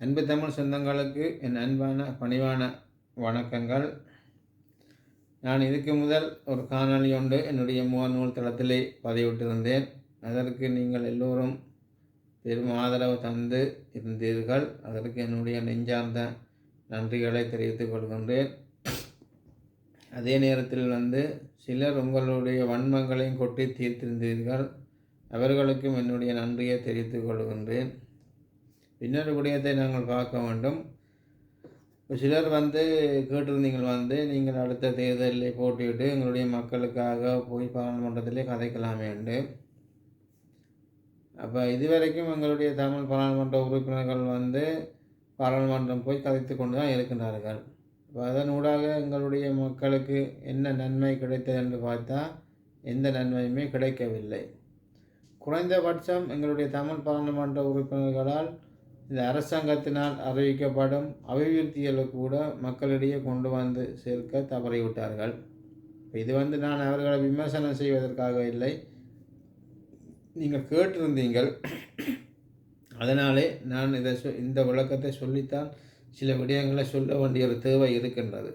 அன்பு தமிழ் சொந்தங்களுக்கு என் அன்பான பணிவான வணக்கங்கள். நான் இதுக்கு முதல் ஒரு காணொலி ஒன்று என்னுடைய முகநூல் தளத்திலே பதிவிட்டிருந்தேன். அதற்கு நீங்கள் எல்லோரும் பெரும் ஆதரவு தந்து இருந்தீர்கள். அதற்கு என்னுடைய நெஞ்சார்ந்த நன்றிகளை தெரிவித்துக் கொள்கின்றேன். அதே நேரத்தில் வந்து சிலர் உங்களுடைய வன்மங்களையும் கொட்டி தீர்த்திருந்தீர்கள். அவர்களுக்கும் என்னுடைய நன்றியை தெரிவித்துக் கொள்கின்றேன். இன்னொரு விடயத்தை நாங்கள் பார்க்க வேண்டும். சிலர் வந்து கேட்டிருந்தீங்கள் வந்து நீங்கள் அடுத்த தேர்தலில் போட்டியிட்டு எங்களுடைய மக்களுக்காக போய் பாராளுமன்றத்திலே கதைக்கலாமேண்டு அப்போ இதுவரைக்கும் எங்களுடைய தமிழ் பாராளுமன்ற உறுப்பினர்கள் வந்து பாராளுமன்றம் போய் கதைத்து கொண்டு தான் இருக்கின்றார்கள். இப்போ அதன் ஊடாக எங்களுடைய மக்களுக்கு என்ன நன்மை கிடைத்தது என்று பார்த்தா எந்த நன்மையுமே கிடைக்கவில்லை. குறைந்தபட்சம் எங்களுடைய தமிழ் பாராளுமன்ற உறுப்பினர்களால் இந்த அரசாங்கத்தினால் அறிவிக்கப்படும் அபிவிருத்திகளை கூட மக்களிடையே கொண்டு வந்து சேர்க்க தவறிவிட்டார்கள் இது வந்து நான் அவர்களை விமர்சனம் செய்வதற்காக இல்லை. நீங்கள் கேட்டிருந்தீங்கள். அதனாலே நான் இதை சொ இந்த விளக்கத்தை சொல்லித்தான் சில விடயங்களை சொல்ல வேண்டிய ஒரு தேவை இருக்கின்றது.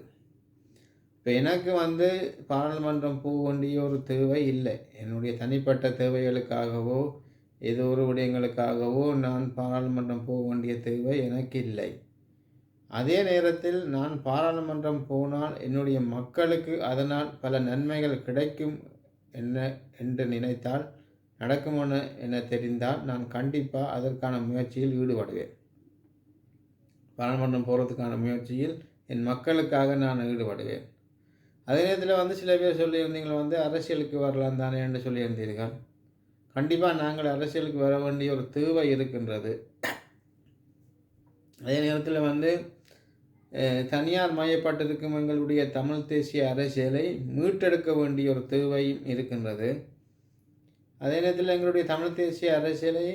இப்போ எனக்கு வந்து பாராளுமன்றம் போக வேண்டிய ஒரு தேவை இல்லை. என்னுடைய தனிப்பட்ட தேவைகளுக்காகவோ ஏதோ ஒரு விடயங்களுக்காகவோ நான் பாராளுமன்றம் போக வேண்டிய தேவை எனக்கு இல்லை அதே நேரத்தில் நான் பாராளுமன்றம் போனால் என்னுடைய மக்களுக்கு அதனால் பல நன்மைகள் கிடைக்கும் என்ன என்று நினைத்தால் நடக்குமென என தெரிந்தால் நான் கண்டிப்பாக அதற்கான முயற்சியில் ஈடுபடுவேன். பாராளுமன்றம் போகிறதுக்கான முயற்சியில் என் மக்களுக்காக நான் ஈடுபடுவேன். அதே நேரத்தில் வந்து சில பேர் சொல்லியிருந்தீங்க வந்து அரசியலுக்கு வரலாம் தானே என்று சொல்லியிருந்தீர்கள். கண்டிப்பாக நாங்கள் அரசியலுக்கு வர வேண்டிய ஒரு தேவை இருக்கின்றது. அதே நேரத்தில் வந்து தனியார் மையப்பட்டிருக்கும் எங்களுடைய தமிழ் தேசிய அரசியலை மீட்டெடுக்க வேண்டிய ஒரு தேவையும் இருக்கின்றது. அதே நேரத்தில் எங்களுடைய தமிழ் தேசிய அரசியலை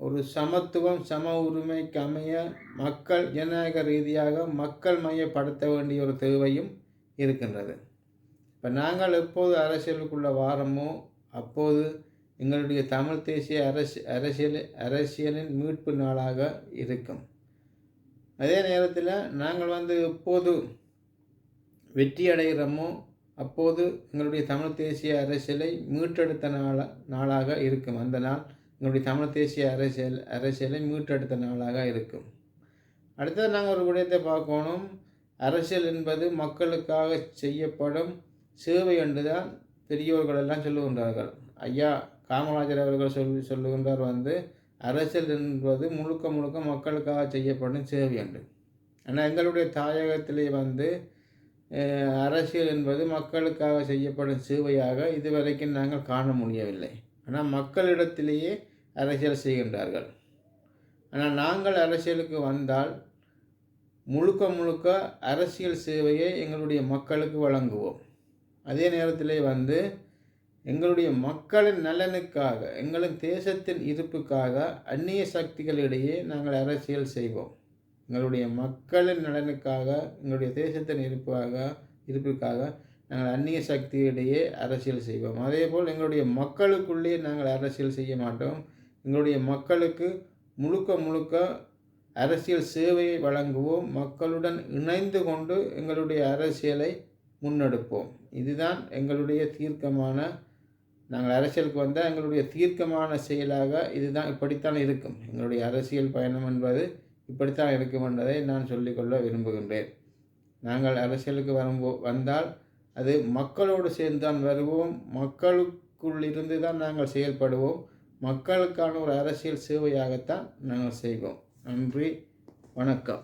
ஒரு சமத்துவம் சம உரிமைக்கு அமைய மக்கள் ஜனநாயக ரீதியாக மக்கள் மையப்படுத்த வேண்டிய ஒரு தேவையும் இருக்கின்றது. இப்போ நாங்கள் எப்போது அரசியலுக்குள்ள வாரமோ அப்போது எங்களுடைய தமிழ் தேசிய அரசு அரசியல் அரசியலின் மீட்பு நாளாக இருக்கும். அதே நேரத்தில் நாங்கள் வந்து எப்போது வெற்றி அடைகிறோமோ அப்போது எங்களுடைய தமிழ் தேசிய அரசியலை மீட்டெடுத்த நாள நாளாக இருக்கும். அந்த நாள் எங்களுடைய தமிழ் தேசிய அரசியல் அரசியலை மீட்டெடுத்த நாளாக இருக்கும். அடுத்தது நாங்கள் ஒரு விடயத்தை பார்க்கணும். அரசியல் என்பது மக்களுக்காக செய்யப்படும் சேவை என்றுதான் பெரியோர்கள் எல்லாம் சொல்லுகின்றார்கள். ஐயா காமராஜர் அவர்கள் சொல்லி சொல்லுகின்றார் வந்து அரசியல் என்பது முழுக்க முழுக்க மக்களுக்காக செய்யப்படும் சேவை என்று. ஆனால் எங்களுடைய தாயகத்திலே வந்து அரசியல் என்பது மக்களுக்காக செய்யப்படும் சேவையாக இதுவரைக்கும் நாங்கள் காண முடியவில்லை. ஆனால் மக்களிடத்திலேயே அரசியல் செய்கின்றார்கள். ஆனால் நாங்கள் அரசியலுக்கு வந்தால் முழுக்க முழுக்க அரசியல் சேவையை எங்களுடைய மக்களுக்கு வழங்குவோம். அதே நேரத்திலே வந்து எங்களுடைய மக்களின் நலனுக்காக எங்களின் தேசத்தின் இருப்புக்காக அந்நிய சக்திகளிடையே நாங்கள் அரசியல் செய்வோம். எங்களுடைய மக்களின் நலனுக்காக எங்களுடைய தேசத்தின் இருப்பாக இருப்புக்காக நாங்கள் அந்நிய சக்தியிடையே அரசியல் செய்வோம். அதே போல் எங்களுடைய மக்களுக்குள்ளே நாங்கள் அரசியல் செய்ய மாட்டோம். எங்களுடைய மக்களுக்கு முழுக்க முழுக்க அரசியல் சேவையை வழங்குவோம். மக்களுடன் இணைந்து கொண்டு எங்களுடைய அரசியலை முன்னெடுப்போம். இதுதான் எங்களுடைய தீர்க்கமான நாங்கள் அரசியலுக்கு வந்தால் எங்களுடைய தீர்க்கமான செயலாக இதுதான் இப்படித்தான் இருக்கும். எங்களுடைய அரசியல் பயணம் என்பது இப்படித்தான் இருக்கும் என்பதை நான் சொல்லிக்கொள்ள விரும்புகின்றேன். நாங்கள் அரசியலுக்கு வரும்போ வந்தால் அது மக்களோடு சேர்ந்து தான் வருவோம். மக்களுக்குள்ளிருந்து தான் நாங்கள் செயல்படுவோம். மக்களுக்கான ஒரு அரசியல் சேவையாகத்தான் நாங்கள் செய்வோம். நன்றி வணக்கம்.